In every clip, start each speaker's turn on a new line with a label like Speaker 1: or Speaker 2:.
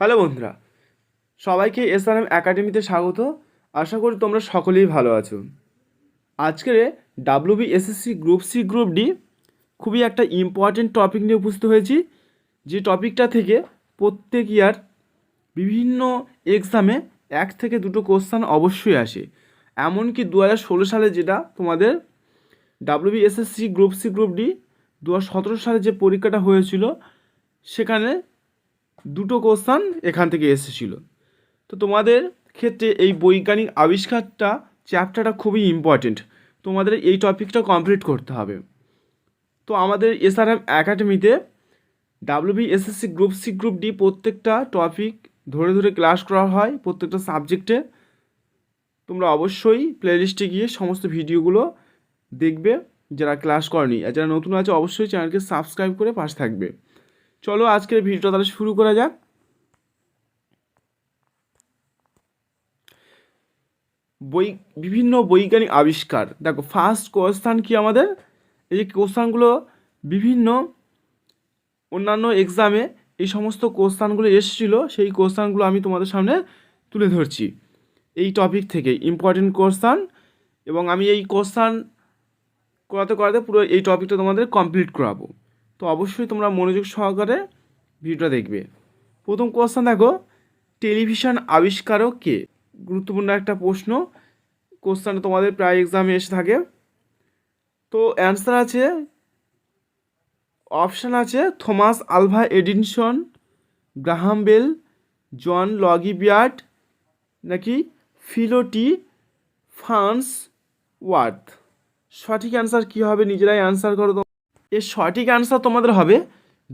Speaker 1: Hello বন্ধুরা, সবাইকে SRM একাডেমিতে স্বাগত। আশা করি তোমরা সকলেই ভালো আছো। আজকের WB SSC group C group D খুবই একটা ইম্পর্টেন্ট টপিক নিয়ে উপস্থিত হয়েছি। যে টপিকটা থেকে প্রত্যেক ইয়ার বিভিন্ন এক্সামে এক থেকে দুটো কোশ্চান অবশ্যই আসে। এমনকি দু হাজার ষোলো সালে যেটা তোমাদের WB SSC group C group D দু হাজার সতেরো সালে যে পরীক্ষাটা হয়েছিল, সেখানে দুটো কোশ্চান এখান থেকে এসেছিল। তো তোমাদের ক্ষেত্রে এই বৈজ্ঞানিক আবিষ্কারটা চ্যাপ্টারটা খুবই ইম্পর্টেন্ট তোমাদের এই টপিকটা কমপ্লিট করতে হবে। তো আমাদের এসআরএম একাডেমিতে WB SSC group C group D প্রত্যেকটা টপিক ধরে ধরে ক্লাস করা হয় প্রত্যেকটা সাবজেক্টে তোমরা অবশ্যই প্লেলিস্টে গিয়ে সমস্ত ভিডিওগুলো দেখবে যারা ক্লাস করেনি। আর যারা নতুন আছে, অবশ্যই চ্যানেলকে সাবস্ক্রাইব করে পাশে থাকবে। চলো আজকের ভিডিওটা তাহলে শুরু করা যাক। বই, বিভিন্ন বৈজ্ঞানিক আবিষ্কার। দেখো ফার্স্ট কোশ্চান কি আমাদের? এই যে কোশ্চানগুলো বিভিন্ন, অন্যান্য এক্সামে এই সমস্ত কোশ্চানগুলো এসেছিল, সেই কোশ্চানগুলো আমি তোমাদের সামনে তুলে ধরছি। এই টপিক থেকে ইম্পর্টেন্ট কোশ্চান এবং আমি এই কোশ্চান করাতে করাতে পুরো এই টপিকটা তোমাদের কমপ্লিট করাবো। তো অবশ্যই তোমরা মনোযোগ সহকারে ভিডিওটা দেখবে। প্রথম কোশ্চেন দেখো টেলিভিশন আবিষ্কারক কে? গুরুত্বপূর্ণ একটা প্রশ্ন। কোশ্চেনটা তোমাদের প্রায় এক্সামে এসে থাকে। তো অ্যান্সার আছে অপশান আছে Thomas Alva Edison, Graham Bell, John Logie Baird, নাকি ফিলোটি ফান্স ওয়ার্থ? সঠিক অ্যান্সার কী হবে? নিজেরাই অ্যান্সার করো এর সঠিক অ্যান্সার তোমাদের হবে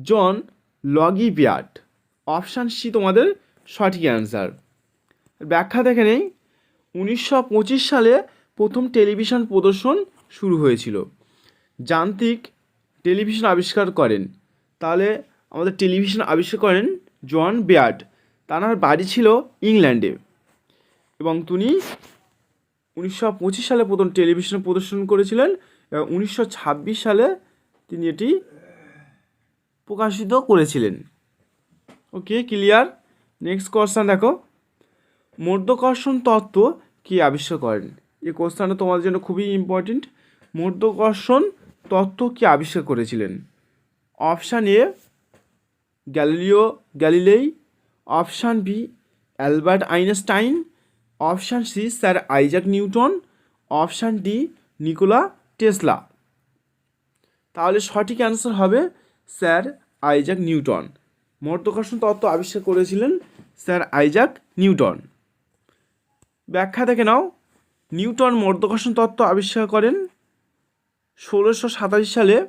Speaker 1: জন লগি বিয়ার্ড অপশান সি তোমাদের সঠিক অ্যান্সার ব্যাখ্যা দেখে নেই, উনিশশো পঁচিশ সালে প্রথম টেলিভিশন প্রদর্শন শুরু হয়েছিল। যান্ত্রিক টেলিভিশন আবিষ্কার করেন। তাহলে আমাদের টেলিভিশন আবিষ্কার করেন জন বেয়ার্ড তার বাড়ি ছিল ইংল্যান্ডে। এবং তিনি উনিশশো পঁচিশ সালে প্রথম টেলিভিশন প্রদর্শন করেছিলেন। এবং উনিশশো ছাব্বিশ সালে তিনি এটি প্রকাশিত করেছিলেন। ওকে ক্লিয়ার নেক্সট কোশ্চেন দেখো। মধ্যাকর্ষণ তত্ত্ব কি আবিষ্কার করেন? এই কোশ্চেনটা তোমাদের জন্য খুবই ইম্পর্টেন্ট মধ্যাকর্ষণ তত্ত্ব কি আবিষ্কার করেছিলেন? Option A Galileo Galilei option B Albert Einstein option C sir Isaac Newton option D Nikola Tesla তাহলে সঠিক অ্যান্সার হবে স্যার আইজাক নিউটন। মধ্যাকর্ষণ তত্ত্ব আবিষ্কার করেছিলেন স্যার আইজাক নিউটন। ব্যাখ্যা দেখে নাও। নিউটন মধ্যাকর্ষণ তত্ত্ব আবিষ্কার করেন ষোলোশো সাতাশ সালে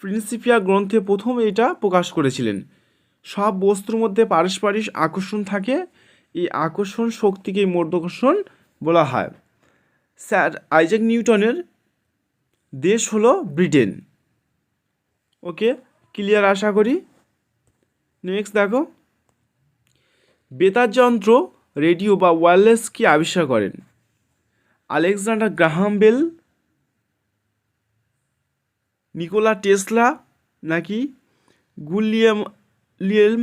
Speaker 1: প্রিন্সিপিয়া গ্রন্থে প্রথম এটা প্রকাশ করেছিলেন। সব বস্তুর মধ্যে পারস্পরিক আকর্ষণ থাকে, এই আকর্ষণ শক্তিকে মধ্যাকর্ষণ বলা হয়। স্যার আইজাক নিউটনের দেশ হলো ব্রিটেন। ওকে ক্লিয়ার আশা করি। নেক্সট দেখো। বেতার যন্ত্র রেডিও বা ওয়্যারলেস কি আবিষ্কার করেন? Alexander Graham Bell, Nikola Tesla নাকি গুলিয়াম, লিয়েলম,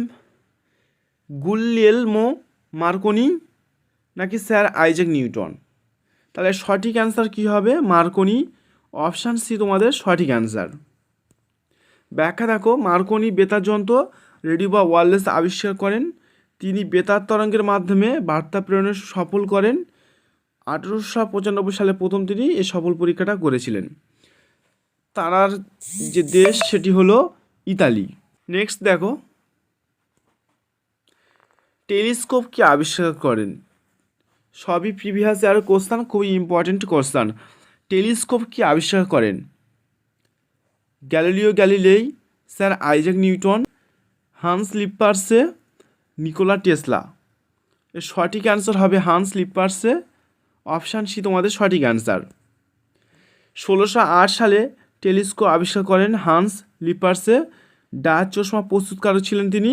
Speaker 1: গুলিয়েলমো মার্কনি নাকি স্যার আইজাক নিউটন? তাহলে সঠিক অ্যান্সার কী হবে? মার্কনি। অপশান সি তোমাদের সঠিক অ্যান্সার ব্যাখ্যা দেখো, মার্কনি বেতার যন্ত্র রেডিও বা ওয়ারলেস আবিষ্কার করেন। তিনি বেতার তরঙ্গের মাধ্যমে বার্তা প্রেরণে সফল করেন। আঠেরোশো পঁচানব্বই সালে প্রথম তিনি এই সফল পরীক্ষাটা করেছিলেন। তারার যে দেশ, সেটি হলো ইতালি। নেক্সট দেখো। টেলিস্কোপ কি আবিষ্কার করেন? সবই প্রিভিয়াস ইয়ার কোশ্চান খুবই ইম্পর্টেন্ট কোশ্চান টেলিস্কোপ কি আবিষ্কার করেন? Galileo Galilei, sir Isaac Newton, Hans Lippershey Nikola Tesla. এর সঠিক অ্যান্সার হবে হান্স লিপার্সে অপশান সি তোমাদের সঠিক অ্যান্সার। ষোলোশো আট সালে টেলিস্কোপ আবিষ্কার করেন হান্স লিপার্সে ডাচ চশমা প্রস্তুতকারক ছিলেন তিনি।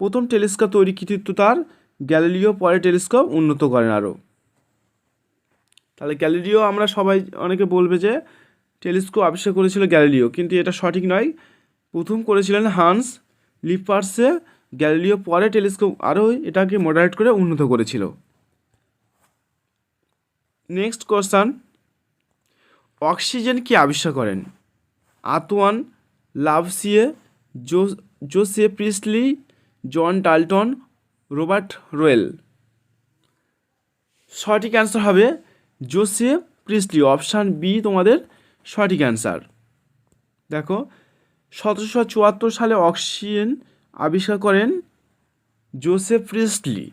Speaker 1: প্রথম টেলিস্কোপ তৈরি কৃতিত্ব তার। গ্যালিলিও পরে টেলিস্কোপ উন্নত করেন আরও। তাহলে গ্যালিলিও আমরা সবাই, অনেকে বলবে যে টেলিস্কোপ আবিষ্কার করেছিল গ্যালিলিও। কিন্তু এটা সঠিক নয়। প্রথম করেছিলেন হান্স লিপার্সে। গ্যালিলিও পরে টেলিস্কোপ আরও এটাকে মডারেট করে উন্নত করেছিল। নেক্সট কোশ্চান অক্সিজেন কি আবিষ্কার করেন? আতওয়ান, লাভসিয়ে, জো Joseph Priestley, John Dalton, Robert Boyle. সঠিক অ্যান্সার হবে জোসে প্রিসলি। অপশান বি তোমাদের সঠিক অ্যান্সার। দেখো, সতেরোশো চুয়াত্তর সালে অক্সিজেন আবিষ্কার করেন জোসেফ প্রিসলি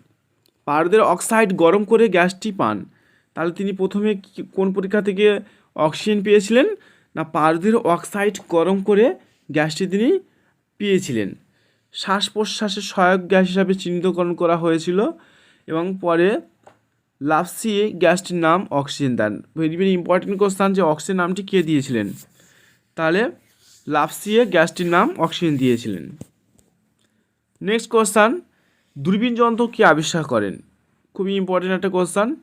Speaker 1: পারদের অক্সাইড গরম করে গ্যাসটি পান। তাহলে তিনি প্রথমে কোন পরীক্ষা থেকে অক্সিজেন পেয়েছিলেন? না, পারদের অক্সাইড গরম করে গ্যাসটি তিনি পেয়েছিলেন। শ্বাস প্রশ্বাসের সহায়ক গ্যাস হিসাবে চিহ্নিতকরণ করা হয়েছিল এবং পরে লাপসিয়ে গ্যাসটির নাম অক্সিজেন দেন। ভেরি ভেরি ইম্পর্টেন্ট কোশ্চান যে অক্সিজেন নামটি কে দিয়েছিলেন? তাহলে লাপসিয়ে গ্যাসটির নাম অক্সিজেন দিয়েছিলেন। নেক্সট কোশ্চান, দূরবীন যন্ত্র কে আবিষ্কার করেন? খুবই ইম্পর্টেন্ট একটা question.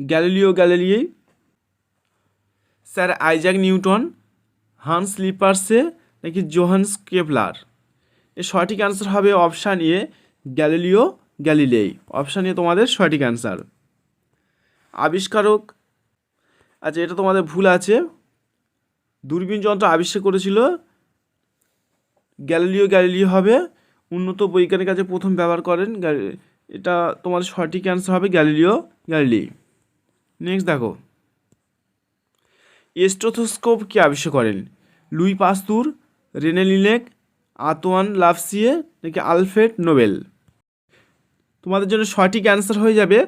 Speaker 1: Galileo Galilei sir Isaac Newton, Hans Lippershey, নাকি জোহান্স কেপলার? এর সঠিক অ্যান্সার হবে option A, Galileo Galilei option A তোমাদের সঠিক অ্যান্সার। আবিষ্কারক। আচ্ছা এটা তোমাদের ভুল আছে। দূরবীন যন্ত্র আবিষ্কার করেছিল গ্যালিলিও। গ্যালিলিও হবে উন্নত বৈজ্ঞানিক কাজে প্রথম ব্যবহার করেন এটা তোমাদের সঠিক অ্যান্সার হবে গ্যালিলিও গ্যালিলি নেক্সট দেখো। স্টোথোস্কোপ কি আবিষ্কার করেন? Louis Pasteur, Rene Laennec, Antoine Lavoisier নাকি আলফ্রেড নোবেল? তোমাদের জন্য সঠিক অ্যান্সার হয়ে যাবে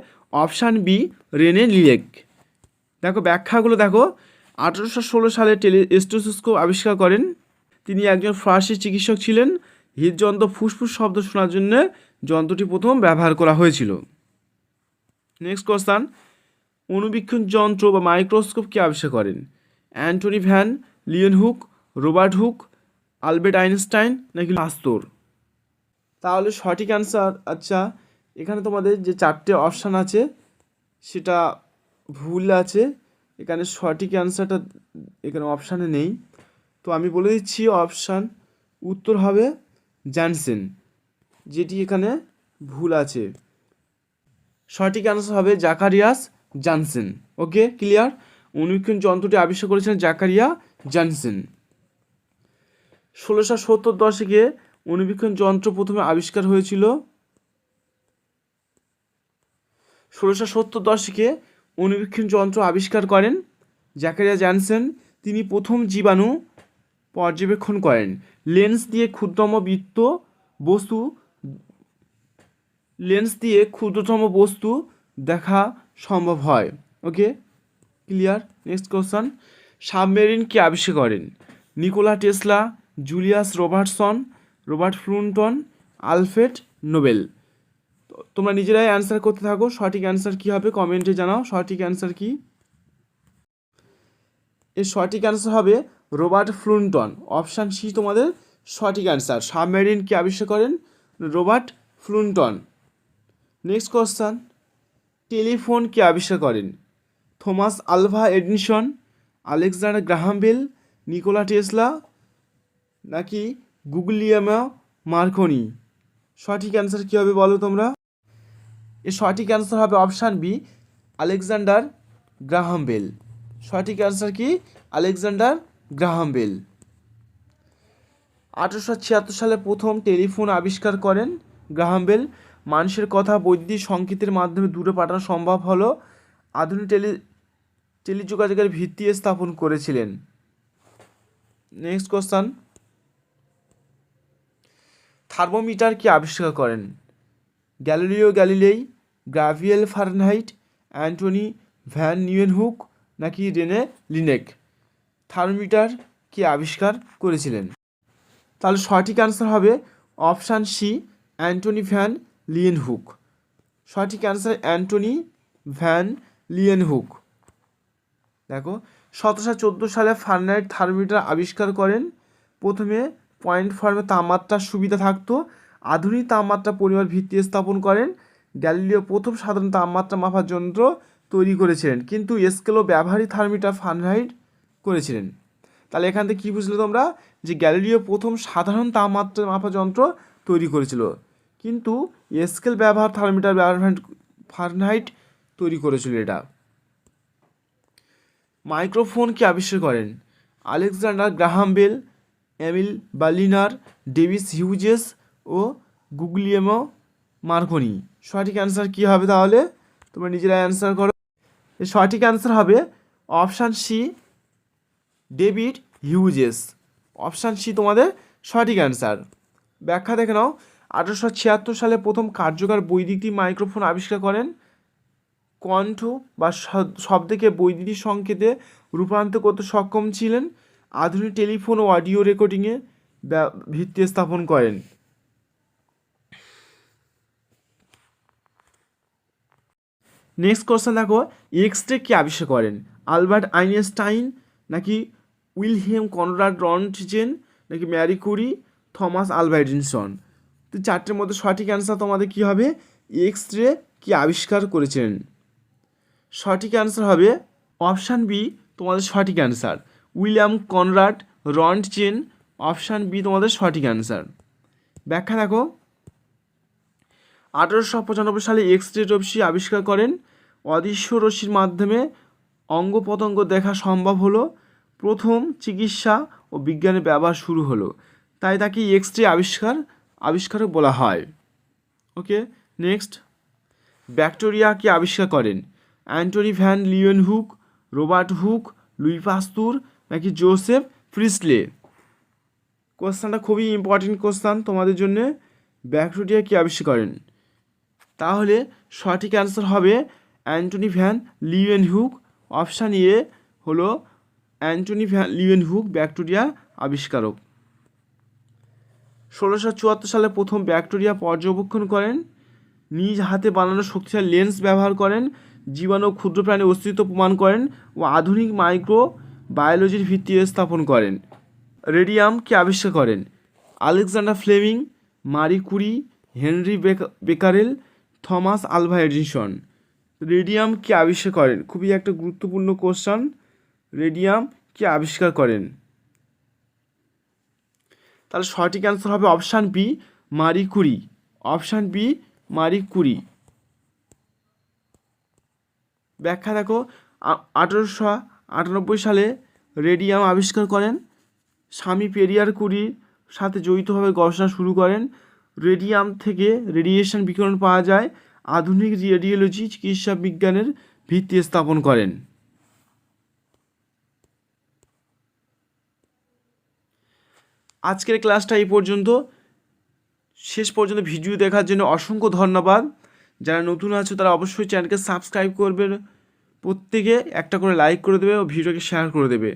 Speaker 1: অপশান বি, রেনে লিলেক। দেখো, ব্যাখ্যাগুলো দেখো। আঠেরোশো ষোলো সালে টেলি স্টোথোস্কোপ আবিষ্কার করেন। তিনি একজন ফরাসি চিকিৎসক ছিলেন। হৃদযন্ত্র ফুসফুস শব্দ শোনার জন্য যন্ত্রটি প্রথম ব্যবহার করা হয়েছিল। নেক্সট কোশ্চান অনুবীক্ষণ যন্ত্র বা মাইক্রোস্কোপ কে আবিষ্কার করেন? Antonie van, Leeuwenhoek, Robert Hooke, Albert Einstein নাকি পাস্তর তাহলে সঠিক অ্যান্সার আচ্ছা এখানে তোমাদের যে চারটে অপশান আছে, সেটা ভুল আছে। এখানে সঠিক অ্যান্সারটা এখানে অপশানে নেই। তো আমি বলে দিচ্ছি অপশান উত্তর হবে জ্যানসেন যেটি এখানে ভুল আছে। সঠিক অ্যান্সার হবে জাকারিয়াস জানসেন ওকে ক্লিয়ার অনুবীক্ষণ যন্ত্রটি আবিষ্কার করেছিলেন জাকারিয়া জানসেন ষোলোশো সত্তর দশকে অনুবীক্ষণ যন্ত্র প্রথমে আবিষ্কার হয়েছিল ষোলোশো সত্তর দশকে অনুবীক্ষণ যন্ত্র আবিষ্কার করেন। জাকারিয়া জানসেন, তিনি প্রথম জীবাণু পর্যবেক্ষণ করেন। লেন্স দিয়ে ক্ষুদ্রতম বৃত্ত বস্তু, লেন্স দিয়ে ক্ষুদ্রতম বস্তু দেখা সম্ভব হয়। Okay, clear? Next question. Submarine কি আবিষ্কার করেন? Nikola Tesla, Julius Robertson, Robert Fulton, Alfred Nobel. তোমরা নিজেরাই অ্যান্সার করতে থাকো, সঠিক অ্যান্সার কী হবে কমেন্টে জানাও, সঠিক অ্যান্সার কী? এর সঠিক অ্যান্সার হবে রোবার্ট ফ্লুন্টন। অপশান সি তোমাদের সঠিক অ্যান্সার সাবমেরিন কে আবিষ্কার করেন? Robert Fulton. Next question telephone কে আবিষ্কার করেন? Thomas Alva Edison, Alexander Graham Bell, Nikola Tesla, নাকি গুগলিয়ামা মার্কনি? সঠিক অ্যান্সার কী হবে বলো তোমরা? এর সঠিক অ্যান্সার হবে option B Alexander Graham Bell সঠিক অ্যান্সার কি? আলেকজান্ডার গ্রাহাম বেল আঠেরোশো ছিয়াত্তর সালে প্রথম টেলিফোন আবিষ্কার করেন গ্রাহাম বেল মানুষের কথা বৈদ্যুতিক সংকেতের মাধ্যমে দূরে পাঠানো সম্ভব হলো। আধুনিক টেলি, টেলিযোগাযোগের ভিত্তি স্থাপন করেছিলেন। নেক্সট কোশ্চান থার্মোমিটার কি আবিষ্কার করেন? Galileo Galilei Gabriel Fahrenheit Antonie van Leeuwenhoek নাকি রেনে লিনেক থার্মোমিটার কি আবিষ্কার করেছিলেন? তাহলে সঠিক অ্যান্সার হবে option C Antonie van Leeuwenhoek সঠিক অ্যান্সার অ্যান্টনি ভ্যান লিয়েনহুক দেখো, সতেরোশো চোদ্দ সালে ফার্নাইট থার্মোমিটার আবিষ্কার করেন। প্রথমে পয়েন্ট ফর্মে তাপমাত্রার সুবিধা থাকতো। আধুনিক তাপমাত্রা পরিমাণ ভিত্তি স্থাপন করেন। গ্যালিলিও প্রথম সাধারণ তাপমাত্রা মাপার যন্ত্র তৈরি করেছিলেন, কিন্তু স্কেলও ব্যবহারিক থার্মোমিটার ফার্নাইট করেছিলেন। তাহলে এখান থেকে কী বুঝলে তোমরা? যে গ্যালিলিও প্রথম সাধারণ তাপমাত্রা মাপা যন্ত্র তৈরি করেছিল, কিন্তু স্কেল ব্যবহার থার্মিটার ব্যবহার ফারেনহাইট তৈরি করেছিল এটা। মাইক্রোফোন কি আবিষ্কার করেন? Alexander Graham Bell, Emile Berliner David Hughes ও গুগলিয়েমো মার্কনি সঠিক অ্যান্সার কী হবে তাহলে? তোমরা নিজেরা অ্যান্সার করো। সঠিক অ্যান্সার হবে option C David Hughes option C তোমাদের সঠিক অ্যান্সার ব্যাখ্যা দেখে নাও। আঠারোশো ছিয়াত্তর সালে প্রথম কার্যকর বৈদ্যুতিক মাইক্রোফোন আবিষ্কার করেন কণ্ঠ বা শব- শব্দকে বৈদ্যুতিক সংকেতে রূপান্তর করতে সক্ষম ছিলেন। আধুনিক টেলিফোন ও অডিও রেকর্ডিংয়ে ভিত্তি স্থাপন করেন। নেক্সট কোশ্চেন দেখো এক্স রে কি আবিষ্কার করেন? আলবার্ট আইনস্টাইন নাকি উইলহেম কনরাড রন্টজেন নাকি Marie Curie Thomas Alva Edison তো চারটের মধ্যে সঠিক অ্যান্সার তোমাদের কী হবে? এক্স রে কি আবিষ্কার করেছেন? সঠিক অ্যান্সার হবে অপশান বি তোমাদের সঠিক answer William Conrad Roentgen option B তোমাদের সঠিক অ্যান্সার ব্যাখ্যা দেখো। আঠারোশো পঁচানব্বই সালে এক্স রে রশ্মি আবিষ্কার করেন। অদৃশ্য রশ্মির মাধ্যমে অঙ্গ প্রত্যঙ্গ দেখা সম্ভব হলো। প্রথম চিকিৎসা ও বিজ্ঞানের ব্যবহার শুরু হলো। তাই তাকে এক্স রে আবিষ্কার, আবিষ্কারক বলা হয়। ওকে নেক্সট ব্যাকটেরিয়া কি আবিষ্কার করেন? Antonie van Leeuwenhoek, Robert Hooke, Louis Pasteur নাকি জোসেফ ফ্রিসলে কোশ্চানটা খুবই ইম্পর্টেন্ট কোশ্চান তোমাদের জন্য। ব্যাকটেরিয়া কি আবিষ্কার করেন? তাহলে সঠিক অ্যান্সার হবে Antonie van Leeuwenhoek option A হলো Antony van Leeuwenhoek bacteria আবিষ্কারক। ষোলোশো চুয়াত্তর সালে প্রথম ব্যাকটেরিয়া পর্যবেক্ষণ করেন। নিজ হাতে বানানো শক্তিশালী লেন্স ব্যবহার করেন। জীবাণু ক্ষুদ্র প্রাণীর অস্তিত্ব প্রমাণ করেন ও আধুনিক মাইক্রো বায়োলজির ভিত্তি স্থাপন করেন। রেডিয়াম কি আবিষ্কার করেন? Alexander Fleming, Marie Curie, Henri বেকা- Becquerel Thomas Alva Edison radium কি আবিষ্কার করেন? খুবই একটা গুরুত্বপূর্ণ কোশ্চান রেডিয়াম কি আবিষ্কার করেন? তাহলে সঠিক অ্যান্সার হবে অপশান বি মারি কুরি অপশান বি মারি কুরি ব্যাখ্যা দেখো আঠেরোশো আটানব্বই সালে রেডিয়াম আবিষ্কার করেন। স্বামী পেরিয়ার কুরির সাথে জড়িতভাবে গবেষণা শুরু করেন। রেডিয়াম থেকে রেডিয়েশন বিকিরণ পাওয়া যায়। আধুনিক রেডিওলজি চিকিৎসা বিজ্ঞানের ভিত্তি স্থাপন করেন। আজকের ক্লাসটা এই পর্যন্ত। শেষ পর্যন্ত ভিডিও দেখার জন্য অসংখ্য ধন্যবাদ। যারা নতুন আছো, তারা অবশ্যই চ্যানেলকে সাবস্ক্রাইব করবে। প্রত্যেকে একটা করে লাইক করে দেবে ও ভিডিওকে শেয়ার করে দেবে।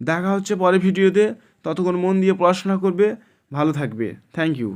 Speaker 1: দেখা হচ্ছে পরে ভিডিওতে। ততক্ষণ মন দিয়ে পড়াশোনা করবে। ভালো থাকবে। Thank you.